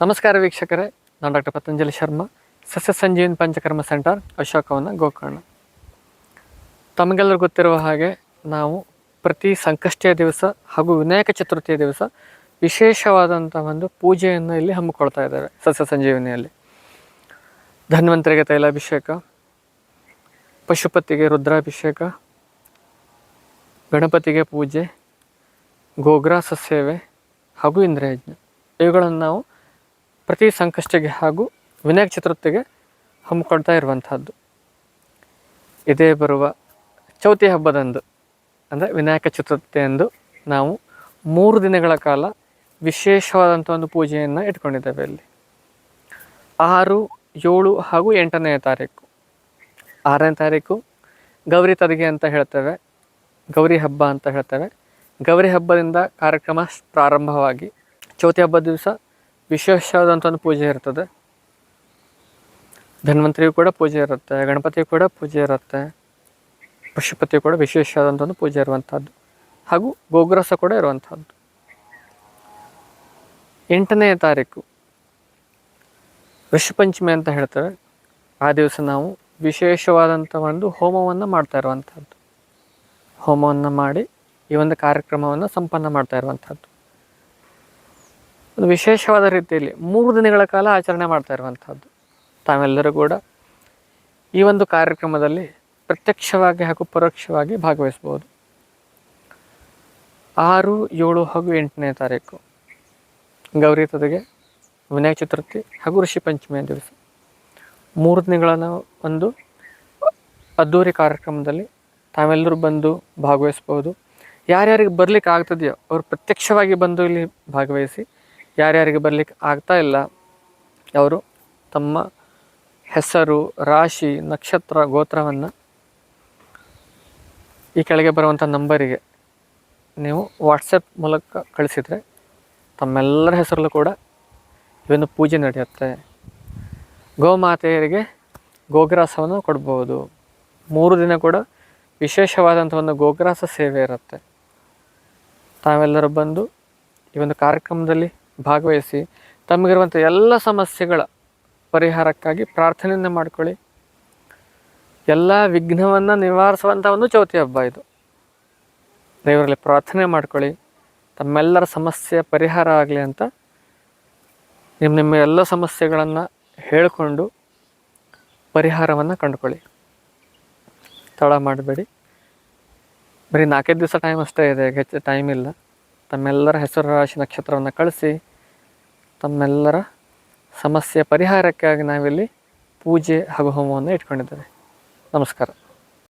ನಮಸ್ಕಾರ ವೀಕ್ಷಕರೇ, ನಾನು ಡಾಕ್ಟರ್ ಪತಂಜಲಿ ಶರ್ಮಾ ಸಸ್ಯ ಸಂಜೀವಿನಿ ಪಂಚಕರ್ಮ ಸೆಂಟರ್, ಅಶೋಕವನ ಗೋಕರ್ಣ. ತಮಗೆಲ್ಲರಿಗೂ ಗೊತ್ತಿರುವ ಹಾಗೆ ನಾವು ಪ್ರತಿ ಸಂಕಷ್ಟಿಯ ದಿವಸ ಹಾಗೂ ವಿನಾಯಕ ಚತುರ್ಥಿಯ ದಿವಸ ವಿಶೇಷವಾದಂಥ ಒಂದು ಪೂಜೆಯನ್ನು ಇಲ್ಲಿ ಹಮ್ಮಿಕೊಳ್ತಾ ಇದ್ದೇವೆ ಸಸ್ಯ ಸಂಜೀವಿನಿಯಲ್ಲಿ ಧನ್ವಂತರಿಗೆ ತೈಲಾಭಿಷೇಕ, ಪಶುಪತಿಗೆ ರುದ್ರಾಭಿಷೇಕ, ಗಣಪತಿಗೆ ಪೂಜೆ ಗೋಗ್ರಾಸ ಸೇವೆ ಹಾಗೂ ಇಂದ್ರಯಜ್ಞ. ಇವುಗಳನ್ನು ನಾವು ಪ್ರತಿ ಸಂಕಷ್ಟಿಗೆ ಹಾಗೂ ವಿನಾಯಕ ಚತುರ್ಥಿಗೆ ಹಮ್ಮಿಕೊಳ್ತಾ ಇರುವಂತಹದ್ದು. ಇದೇ ಬರುವ ಚೌತಿ ಹಬ್ಬದಂದು, ಅಂದರೆ ವಿನಾಯಕ ಚತುರ್ಥಿಯಂದು ನಾವು ಮೂರು ದಿನಗಳ ಕಾಲ ವಿಶೇಷವಾದಂಥ ಒಂದು ಪೂಜೆಯನ್ನು ಇಟ್ಕೊಂಡಿದ್ದೇವೆ ಇಲ್ಲಿ. ಆರು, ಏಳು ಹಾಗೂ ಎಂಟನೆಯ ತಾರೀಕು. ಆರನೇ ತಾರೀಕು ಗೌರಿ ತದಿಗೆ ಅಂತ ಹೇಳ್ತೇವೆ, ಗೌರಿ ಹಬ್ಬ ಅಂತ ಹೇಳ್ತೇವೆ. ಗೌರಿ ಹಬ್ಬದಿಂದ ಕಾರ್ಯಕ್ರಮ ಪ್ರಾರಂಭವಾಗಿ ಚೌತಿ ಹಬ್ಬದ ದಿವಸ ವಿಶೇಷವಾದಂಥ ಒಂದು ಪೂಜೆ ಇರ್ತದೆ. ಧನ್ವಂತರಿಗೂ ಕೂಡ ಪೂಜೆ ಇರುತ್ತೆ ಗಣಪತಿ ಕೂಡ ಪೂಜೆ ಇರುತ್ತೆ ಪಶುಪತಿ ಕೂಡ ವಿಶೇಷವಾದಂಥ ಒಂದು ಪೂಜೆ ಇರುವಂಥದ್ದು ಹಾಗೂ ಗೋಗ್ರಸ ಕೂಡ ಇರುವಂಥದ್ದು ಎಂಟನೇ ತಾರೀಕು ಋಷಿಪಂಚಮಿ ಅಂತ ಹೇಳ್ತೇವೆ ಆ ದಿವಸ ನಾವು ವಿಶೇಷವಾದಂಥ ಒಂದು ಹೋಮವನ್ನು ಮಾಡ್ತಾ ಇರುವಂಥದ್ದು ಹೋಮವನ್ನು ಮಾಡಿ ಈ ಒಂದು ಕಾರ್ಯಕ್ರಮವನ್ನು ಸಂಪನ್ನ ಮಾಡ್ತಾ ಇರುವಂಥದ್ದು ಒಂದು ವಿಶೇಷವಾದ ರೀತಿಯಲ್ಲಿ ಮೂರು ದಿನಗಳ ಕಾಲ ಆಚರಣೆ ಮಾಡ್ತಾ ಇರುವಂಥದ್ದು ತಾವೆಲ್ಲರೂ ಕೂಡ ಈ ಒಂದು ಕಾರ್ಯಕ್ರಮದಲ್ಲಿ ಪ್ರತ್ಯಕ್ಷವಾಗಿ ಹಾಗೂ ಪರೋಕ್ಷವಾಗಿ ಭಾಗವಹಿಸ್ಬೋದು ಆರು, ಏಳು ಹಾಗೂ ಎಂಟನೇ ತಾರೀಕು ಗೌರಿ ತದಗೆ ವಿನಾಯಕ ಚತುರ್ಥಿ ಹಾಗೂ ಋಷಿ ಪಂಚಮಿಯ ದಿವಸ. ಮೂರು ದಿನಗಳನ್ನು ಒಂದು ಅದ್ದೂರಿ ಕಾರ್ಯಕ್ರಮದಲ್ಲಿ ತಾವೆಲ್ಲರೂ ಬಂದು ಭಾಗವಹಿಸ್ಬೋದು ಯಾರ್ಯಾರಿಗೆ ಬರಲಿಕ್ಕೆ ಆಗ್ತದೆಯೋ ಅವರು ಪ್ರತ್ಯಕ್ಷವಾಗಿ ಬಂದು ಇಲ್ಲಿ ಭಾಗವಹಿಸಿ ಯಾರ್ಯಾರಿಗೆ ಬರಲಿಕ್ಕೆ ಆಗ್ತಾ ಇಲ್ಲ, ಅವರು ತಮ್ಮ ಹೆಸರು, ರಾಶಿ, ನಕ್ಷತ್ರ, ಗೋತ್ರವನ್ನು ಈ ಕೆಳಗೆ ಬರುವಂಥ ನಂಬರಿಗೆ ನೀವು ವಾಟ್ಸಪ್ ಮೂಲಕ ಕಳಿಸಿದರೆ ತಮ್ಮೆಲ್ಲರ ಹೆಸರಲ್ಲೂ ಕೂಡ ಇವನು ಪೂಜೆ ನಡೆಯುತ್ತೆ. ಗೋಮಾತೆಯರಿಗೆ ಗೋಗ್ರಾಸವನ್ನು ಕೊಡ್ಬೋದು. ಮೂರು ದಿನ ಕೂಡ ವಿಶೇಷವಾದಂಥ ಒಂದು ಗೋಗ್ರಾಸ ಸೇವೆ ಇರುತ್ತೆ. ತಾವೆಲ್ಲರೂ ಬಂದು ಈ ಒಂದು ಕಾರ್ಯಕ್ರಮದಲ್ಲಿ ಭಾಗವಹಿಸಿ ತಮಗಿರುವಂಥ ಎಲ್ಲ ಸಮಸ್ಯೆಗಳ ಪರಿಹಾರಕ್ಕಾಗಿ ಪ್ರಾರ್ಥನೆಯನ್ನು ಮಾಡ್ಕೊಳ್ಳಿ. ಎಲ್ಲ ವಿಘ್ನವನ್ನು ನಿವಾರಿಸುವಂಥ ಒಂದು ಚೌತಿ ಹಬ್ಬ ಇದು. ದೇವರಲ್ಲಿ ಪ್ರಾರ್ಥನೆ ಮಾಡ್ಕೊಳ್ಳಿ. ತಮ್ಮೆಲ್ಲರ ಸಮಸ್ಯೆ ಪರಿಹಾರ ಆಗಲಿ ಅಂತ ನಿಮ್ಮ ನಿಮ್ಮ ಎಲ್ಲ ಸಮಸ್ಯೆಗಳನ್ನು ಹೇಳಿಕೊಂಡು ಪರಿಹಾರವನ್ನು ಕಂಡುಕೊಳ್ಳಿ. ತಡ ಮಾಡಬೇಡಿ. ಬರೀ ನಾಲ್ಕೈದು ದಿವಸ ಟೈಮ್ ಅಷ್ಟೇ ಇದೆ ಹೆಚ್ಚು ಟೈಮ್ ಇಲ್ಲ. ತಮ್ಮೆಲ್ಲರ ಹೆಸರು ರಾಶಿ ನಕ್ಷತ್ರವನ್ನು ಕಳಿಸಿ ತಮ್ಮೆಲ್ಲರ ಸಮಸ್ಯೆ ಪರಿಹಾರಕ್ಕಾಗಿ ನಾವಿಲ್ಲಿ ಪೂಜೆ ಹಾಗೂ ಹೋಮವನ್ನು ಇಟ್ಕೊಂಡಿದ್ದೇವೆ. ನಮಸ್ಕಾರ.